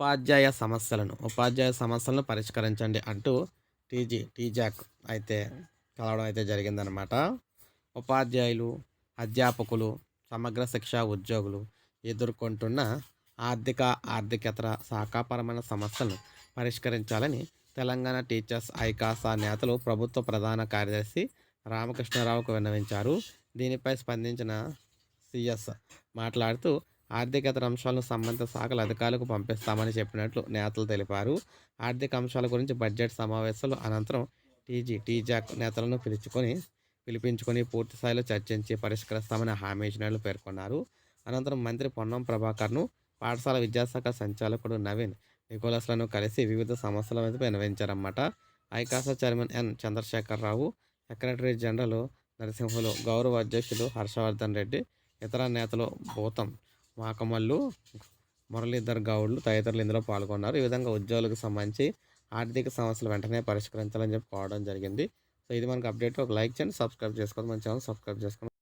ఉపాధ్యాయ సమస్యలను ఉపాధ్యాయ సమస్యలను పరిష్కరించండి అంటూ టీజీ టీజాక్ అయితే కలవడం అయితే జరిగిందనమాట ఉపాధ్యాయులు అధ్యాపకులు సమగ్ర శిక్షా ఉద్యోగులు ఎదుర్కొంటున్న ఆర్థిక ఆర్థికేతర శాఖాపరమైన సమస్యలను పరిష్కరించాలని తెలంగాణ టీచర్స్ ఐకాసా నేతలు ప్రభుత్వ ప్రధాన కార్యదర్శి రామకృష్ణారావుకు విన్నవించారు. దీనిపై స్పందించిన సిఎస్ మాట్లాడుతూ ఆర్థికేతర అంశాలను సంబంధిత శాఖల అధికారులకు పంపిస్తామని చెప్పినట్లు నేతలు తెలిపారు. ఆర్థిక అంశాల గురించి బడ్జెట్ సమావేశాలు అనంతరం టీజీ టీజాక్ నేతలను పిలుచుకొని పిలిపించుకొని పూర్తి స్థాయిలో చర్చించి పరిష్కరిస్తామని హామీ ఇచ్చినట్లు పేర్కొన్నారు. అనంతరం మంత్రి పొన్నం ప్రభాకర్ను పాఠశాల విద్యాశాఖ సంచాలకుడు నవీన్ నికోలస్లను కలిసి వివిధ సమస్యల మీద వినవించారన్నమాట ఐకాస chairman N. Chandrasekhara Rao secretary general Narasimhulu గౌరవ అధ్యక్షులు హర్షవర్ధన్ రెడ్డి ఇతర నేతలు భూతం వాకమల్లు మురళీధర్ గౌడ్లు తదితరులు ఇందులో పాల్గొన్నారు. ఈ విధంగా ఉద్యోగులకు సంబంధించి ఆర్థిక సమస్యలు వెంటనే పరిష్కరించాలని చెప్పి కోవడం జరిగింది. సో ఇది మనకు అప్డేట్. ఒక లైక్ చేయండి సబ్స్క్రైబ్ చేసుకోండి. మన ఛానల్ సబ్స్క్రైబ్ చేసుకోండి.